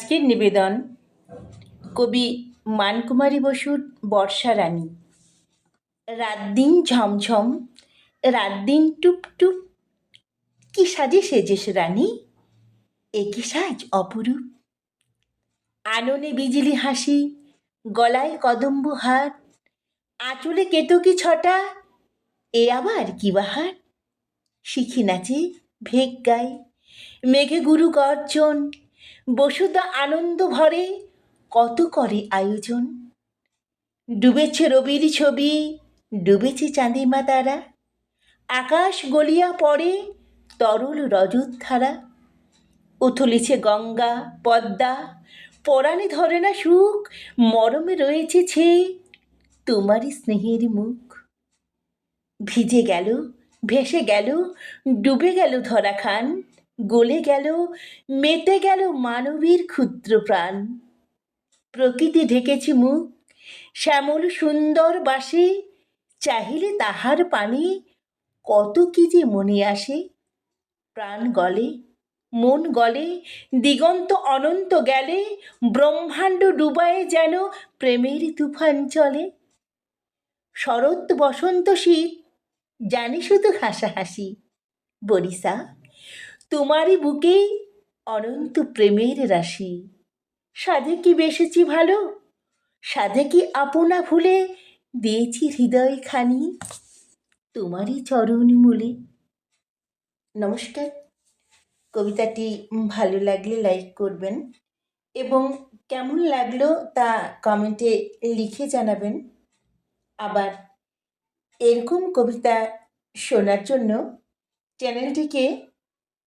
আজকের নিবেদন কবি মানকুমারী বসুর বর্ষা রানী। রাত দিন ঝমঝম, রাত দিন টুপটুপ কি সাজে সেজেস রানী? এ কি সাজ অপরূপ? আননে বিজলি হাসি, গলায় কদম্ব হার, আঁচলে কেতকি ছটা, এ আবার কি বাহার? শিখি নাচে ভেগ গায়, মেঘে গুরু গর্জন বসুদা আনন্দ ভরে কত করে আয়োজন? ডুবেছে রবির ছবি, ডুবেছে চাঁদিমা তারা। আকাশ গলিয়া পড়ে তরল রজত ধারা উথলিছে গঙ্গা, পদ্মা, পরাণে ধরে না সুখ, মরমে রয়েছে ছে তোমারই স্নেহের মুখ। ভিজে গেল, ভেসে গেল, ডুবে গেল ধরা খান গলে গেল, মেতে গেল মানবীর ক্ষুদ্র প্রাণ। প্রকৃতি ঢেকেছি মুখ, শ্যামল সুন্দর বাসে, চাহিলে তাহার পানে কত কি যে মনে আসে। প্রাণ গলে, মন গলে, দিগন্ত অনন্ত গেলে, ব্রহ্মাণ্ড ডুবায়ে যেন প্রেমের তুফান চলে। শরৎ বসন্ত শীত, জানি শুধু হাসাহাসি বরিসা তোমারই বুকে অনন্ত প্রেমের রাশি। সাধে কি বেসেছি ভালো? সাধে কি আপনা ভুলে দিয়েছি হৃদয় খানি তোমারই চরণ মূলে। নমস্কার। কবিতাটি ভালো লাগলে লাইক করবেন এবং কেমন লাগল তা কমেন্টে লিখে জানাবেন। আবার এরকম কবিতা শোনার জন্য চ্যানেলটিকে